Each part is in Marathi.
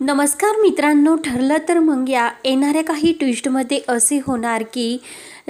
नमस्कार मित्रांनो ठरलं तर मग या. येणाऱ्या काही ट्विस्टमध्ये असे होणार की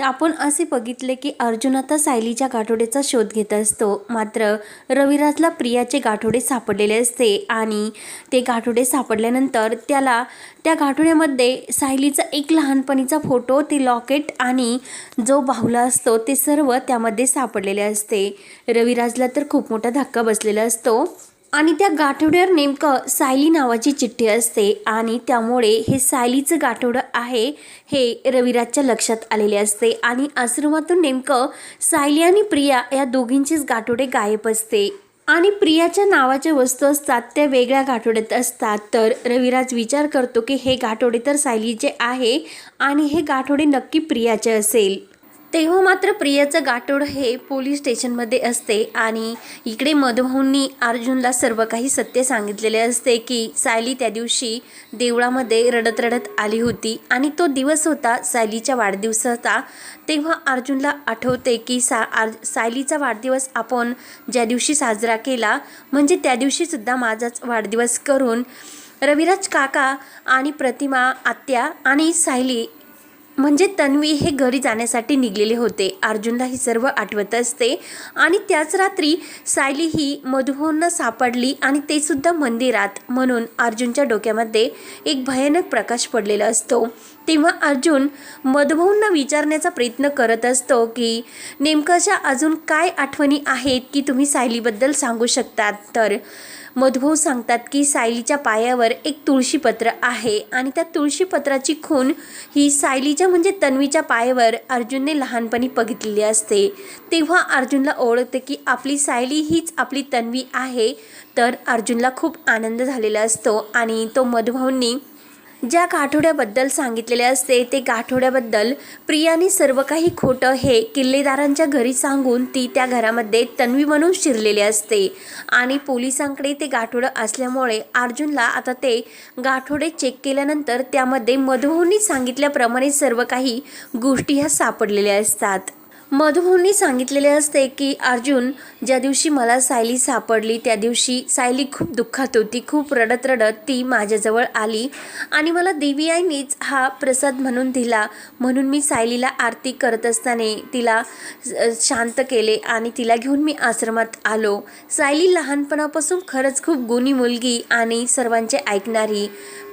आपण असे बघितले की अर्जुन आता सायलीच्या गाठोड्याचा शोध घेत असतो. मात्र रविराजला प्रियाचे गाठोडे सापडलेले असते आणि ते गाठोडे सापडल्यानंतर त्याला त्या गाठोड्यामध्ये सायलीचा एक लहानपणीचा फोटो ते लॉकेट आणि जो बाहुला असतो ते सर्व त्यामध्ये सापडलेले असते. रविराजला तर खूप मोठा धक्का बसलेला असतो. आणि त्या गाठोड्यावर नेमकं सायली नावाची चिठ्ठी असते आणि त्यामुळे हे सायलीचं गाठोडं आहे हे रविराजच्या लक्षात आलेले असते. आणि आश्रमातून नेमकं सायली आणि प्रिया या दोघींचेच गाठोडे गायब असते. आणि प्रियाच्या नावाच्या वस्तू असतात त्या वेगळ्या गाठोड्यात असतात. तर रविराज विचार करतो की हे गाठोडे तर सायलीचे आहे आणि हे गाठोडे नक्की प्रियाचे असेल. तेव्हा मात्र प्रियाचं गाठोड हे पोलीस स्टेशनमध्ये असते आणि इकडे मधुभाऊंनी अर्जुनला सर्व काही सत्य सांगितलेले असते की सायली त्या दिवशी देवळामध्ये रडत रडत आली होती आणि तो दिवस होता सायलीच्या वाढदिवसाचा. तेव्हा अर्जुनला आठवते की सा आर सायलीचा वाढदिवस आपण ज्या दिवशी साजरा केला म्हणजे त्या दिवशीसुद्धा माझाच वाढदिवस करून रविराज काका आणि प्रतिमा आत्या आणि सायली म्हणजे तन्वी हे घरी जाण्यासाठी निघलेले होते. अर्जुनला ही सर्व आठवत असते. आणि त्याच रात्री सायली ही मधुभाऊंना सापडली आणि ते सुद्धा मंदिरात म्हणून अर्जुनच्या डोक्यामध्ये एक भयानक प्रकाश पडलेला असतो. तेव्हा अर्जुन मधुभाऊंना विचारण्याचा प्रयत्न करत असतो की नेमकं अशा अजून काय आठवणी आहेत की तुम्ही सायलीबद्दल सांगू शकतात? तर मधुभाऊ सांगतात की सायलीच्या पायावर एक तुळशीपत्र आहे आणि त्या तुळशीपत्राची खून ही सायलीच्या म्हणजे तन्वीच्या पायावर अर्जुनने लहानपणी बघितलेली असते. तेव्हा अर्जुनला ओळखते की आपली सायली हीच आपली तन्वी आहे. तर अर्जुनला खूप आनंद झालेला असतो आणि तो मधुभाऊंनी ज्या गाठोड्याबद्दल सांगितलेले असते ते गाठोड्याबद्दल प्रियाने सर्व काही खोटं हे किल्लेदारांच्या घरी सांगून ती त्या घरामध्ये तन्वी म्हणून शिरलेली असते. आणि पोलिसांकडे ते गाठोडं असल्यामुळे अर्जुनला आता ते गाठोडे चेक केल्यानंतर त्यामध्ये मधुभाऊंनी सांगितल्याप्रमाणे सर्व काही गोष्टी ह्या सापडलेल्या असतात. मधुभाऊंनी सांगितलेले असते की अर्जुन ज्या दिवशी मला सायली सापडली त्या दिवशी सायली खूप दुःखात होती खूप रडत रडत ती माझ्याजवळ आली आणि मला देवी आईनीच हा प्रसाद म्हणून दिला. म्हणून मी सायलीला आरती करत असताना तिला शांत केले आणि तिला घेऊन मी आश्रमात आलो. सायली लहानपणापासून खरंच खूप गुणी मुलगी आणि सर्वांचे ऐकणारी.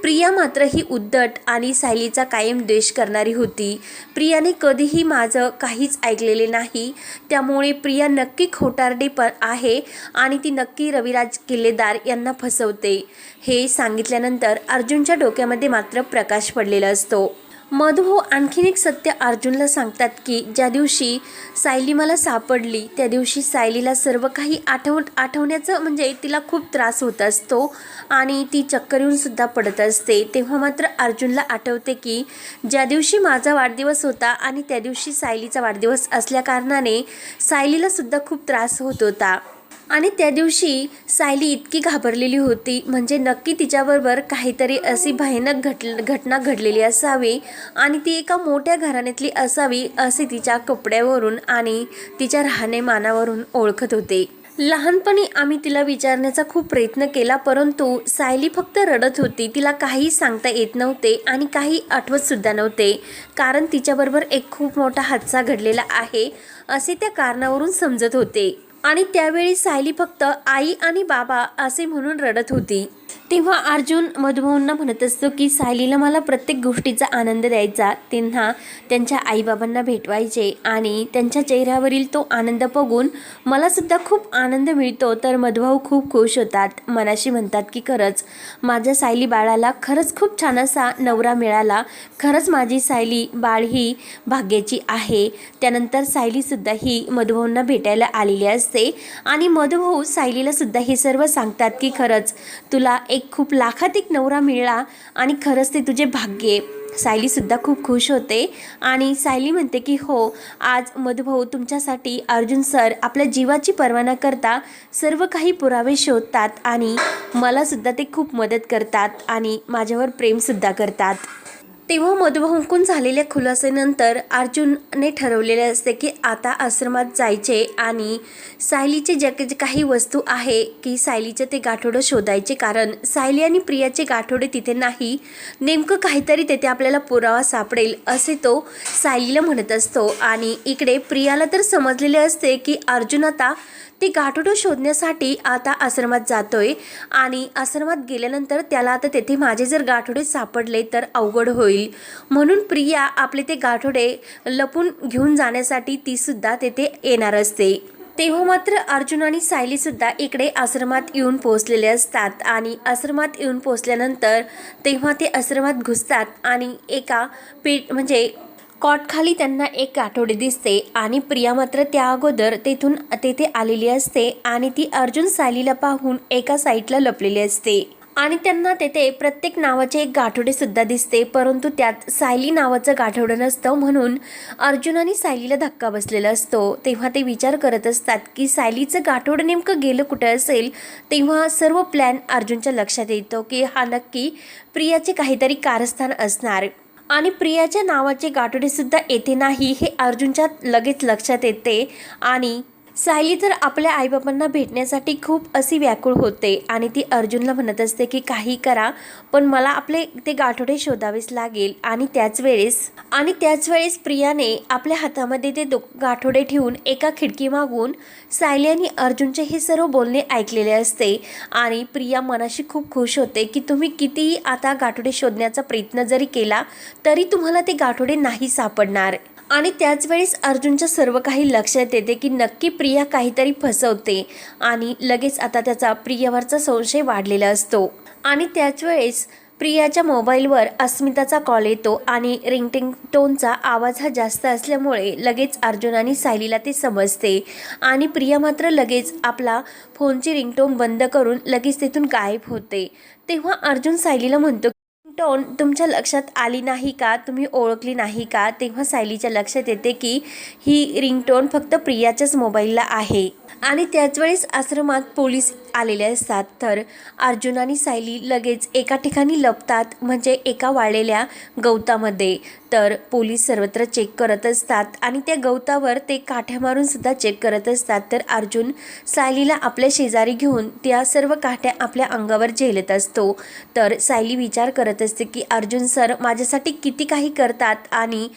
प्रिया मात्र ही उद्धट आणि सायलीचा कायम द्वेष करणारी होती. प्रियाने कधीही माझं काहीच ऐकलेले नाही. त्यामुळे प्रिया नक्की खोटारडी पण आहे आणि ती नक्की रविराज किल्लेदार यांना फसवते. हे सांगितल्यानंतर अर्जुनच्या डोक्यामध्ये मात्र प्रकाश पडलेला असतो. मधुभाऊ आणखीन एक सत्य अर्जुनला सांगतात की ज्या दिवशी सायली मला सापडली त्या दिवशी सायलीला सर्व काही आठव आठवण्याचं म्हणजे तिला खूप त्रास होत असतो आणि ती चक्कर येऊनसुद्धा पडत असते. तेव्हा मात्र अर्जुनला आठवते की ज्या दिवशी माझा वाढदिवस होता आणि त्या दिवशी सायलीचा वाढदिवस असल्याकारणाने सायलीलासुद्धा खूप त्रास होत होता. आणि त्या दिवशी सायली इतकी घाबरलेली होती. म्हणजे नक्की तिच्याबरोबर काहीतरी अशी भयानक घट घटना घडलेली असावी आणि ती एका मोठ्या घराण्यातली असावी असे तिच्या कपड्यावरून आणि तिच्या राहणेमानावरून ओळखत होते. लहानपणी आम्ही तिला विचारण्याचा खूप प्रयत्न केला परंतु सायली फक्त रडत होती. तिला काही सांगता येत नव्हते आणि काही आठवतसुद्धा नव्हते. कारण तिच्याबरोबर एक खूप मोठा हादसा घडलेला आहे असे त्या कारणावरून समजत होते. आणि त्यावेळी सायली फक्त आई आणि बाबा असे म्हणून रडत होती. तेव्हा अर्जुन मधुभाऊंना म्हणत असतो की सायलीला मला प्रत्येक गोष्टीचा आनंद द्यायचा. त्यांना त्यांच्या आईबाबांना भेटवायचे आणि त्यांच्या चेहऱ्यावरील तो आनंद बघून मलासुद्धा खूप आनंद मिळतो. तर मधुभाऊ खूप खुश होतात. मनाशी म्हणतात की खरंच माझ्या सायली बाळाला खरंच खूप छान असा नवरा मिळाला. खरंच माझी सायली बाळ ही भाग्याची आहे. त्यानंतर सायलीसुद्धा ही मधुभाऊंना भेटायला आलेली असते आणि मधुभाऊ सायलीलासुद्धा हे सर्व सांगतात की खरंच तुला एक खूप लाखात एक नवरा मिळाला आणि खरंच ते तुझे भाग्य आहे. सायलीसुद्धा खूप खुश होते आणि सायली म्हणते की हो आज मधुभाऊ तुमच्यासाठी अर्जुन सर आपल्या जीवाची पर्वा न करता सर्व काही पुरावे शोधतात आणि मलासुद्धा ते खूप मदत करतात आणि माझ्यावर प्रेमसुद्धा करतात. तेव्हा मधुभाऊंकून झालेल्या खुलासेनंतर अर्जुनने ठरवलेले असते की आता आश्रमात जायचे आणि सायलीचे ज्या जे काही वस्तू आहे की सायलीचं ते गाठोडं शोधायचे. कारण सायली आणि प्रियाचे गाठोडे तिथे नाही. नेमकं काहीतरी तेथे आपल्याला पुरावा सापडेल असे तो सायलीला म्हणत असतो. आणि इकडे प्रियाला तर समजलेले असते की अर्जुन आता ते गाठोडं शोधण्यासाठी आता आश्रमात जातोय. आणि आश्रमात गेल्यानंतर त्याला आता तेथे माझे जर गाठोडे सापडले तर अवघड होईल. म्हणून प्रिया आपले ते गाठोडे लपून घेऊन जाण्यासाठी ती सुद्धा तेथे येणार असते. तेव्हा मात्र अर्जुन आणि सायली सुद्धा इकडे आश्रमात येऊन पोहोचलेले असतात. आणि आश्रमात येऊन पोहोचल्यानंतर तेव्हा ते आश्रमात घुसतात. आणि एका पेट म्हणजे कॉटखाली त्यांना एक आठवडे दिसते आणि प्रिया मात्र त्या अगोदर तेथून तेथे आलेली असते आणि ती अर्जुन सायलीला पाहून एका साईटला लपलेली असते. आणि त्यांना तेथे प्रत्येक नावाचे एक गाठोडे सुद्धा दिसते परंतु त्यात सायली नावाचं गाठोडं नसतं म्हणून अर्जुन आणि सायलीला धक्का बसलेला असतो. तेव्हा ते विचार करत असतात की सायलीचं गाठोडं नेमकं गेलं कुठं असेल? तेव्हा सर्व प्लॅन अर्जुनच्या लक्षात येतो की हा नक्की प्रियाचे काहीतरी कारस्थान असणार. आणि प्रियाच्या नावाचे गाठोडेसुद्धा येते येथे नाही हे अर्जुनच्या लगेच लक्षात येते. आणि सायली तर आपल्या आईबाबांना भेटण्यासाठी खूप अशी व्याकुळ होते आणि ती अर्जुनला म्हणत असते की काही करा पण मला आपले ते गाठोडे शोधावेच लागेल. आणि त्याच वेळेस आणि त्याच वेळेस प्रियाने आपल्या हातामध्ये ते दो गाठोडे ठेवून एका खिडकी मागून सायली आणि अर्जुनचे हे सर्व बोलणे ऐकलेले असते. आणि प्रिया मनाशी खूप खुश होते की तुम्ही कितीही आता गाठोडे शोधण्याचा प्रयत्न जरी केला तरी तुम्हाला ते गाठोडे नाही सापडणार. आणि त्याच वेळेस अर्जुनच्या सर्व काही लक्षात येते की नक्की प्रिया काहीतरी फसवते आणि लगेच आता त्याचा प्रियावरचा संशय वाढलेला असतो. आणि त्याच वेळेस प्रियाच्या मोबाईलवर अस्मिताचा कॉल येतो आणि रिंगटिंग टोनचा आवाज हा जास्त असल्यामुळे लगेच अर्जुन आणि सायलीला ते समजते. आणि प्रिया मात्र लगेच आपला फोनची रिंगटोन बंद करून लगेच तिथून गायब होते. तेव्हा अर्जुन सायलीला म्हणतो टोन तुमच्या लक्षात आली नाही का? तुम्ही ओळखली नाही का? तेव्हा सायलीच्या लक्षात येते की ही रिंगटोन फक्त प्रियाच्याच मोबाईलला आहे. आणि त्याचवेळेस आश्रमात पोलीस आलेले असतात. तर अर्जुन आणि सायली लगेच एका ठिकाणी लपतात म्हणजे एका वाळलेल्या गवतामध्ये. तर पोलीस सर्वत्र चेक करत असतात आणि त्या गवतावर ते काठ्या मारून सुद्धा चेक करत असतात. तर अर्जुन सायलीला आपल्या शेजारी घेऊन त्या सर्व काठ्या आपल्या अंगावर झेलत असतो. तर सायली विचार करत असते की अर्जुन सर माझ्यासाठी किती काही करतात आणि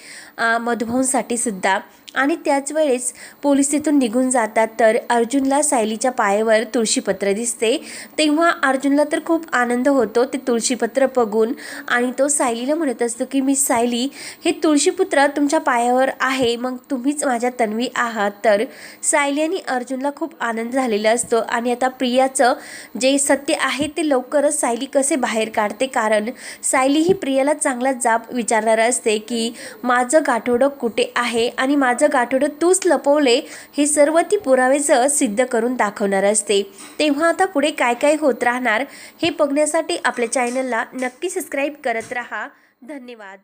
मधुभाऊंसाठी सुद्धा आणि त्याच वेळेस पोलीस तिथून निघून जातात. तर अर्जुनला सायलीच्या पायावर तुळशीपत्र दिसते. तेव्हा अर्जुनला तर खूप आनंद होतो ते तुळशीपत्र बघून. आणि तो सायलीला म्हणत असतो की मी सायली हे तुळशीपुत्र तुमच्या पायावर आहे. मग तुम्हीच माझ्या तन्वी आहात. तर सायली आणि अर्जुनला खूप आनंद झालेला असतो. आणि आता प्रियाचं जे सत्य आहे ते लवकरच सायली कसे बाहेर काढते? कारण सायली ही प्रियाला चांगला जाब विचारणार असते की माझं गाठोडं कुठे आहे? आणि माझं माझं गाठोडं तूच लपवले हे सर्व ती पुरावेचं सिद्ध करून दाखवणार असते. तेव्हा आता पुढे काय काय होत राहणार हे बघण्यासाठी आपल्या चॅनलला नक्की सबस्क्राईब करत राहा. धन्यवाद.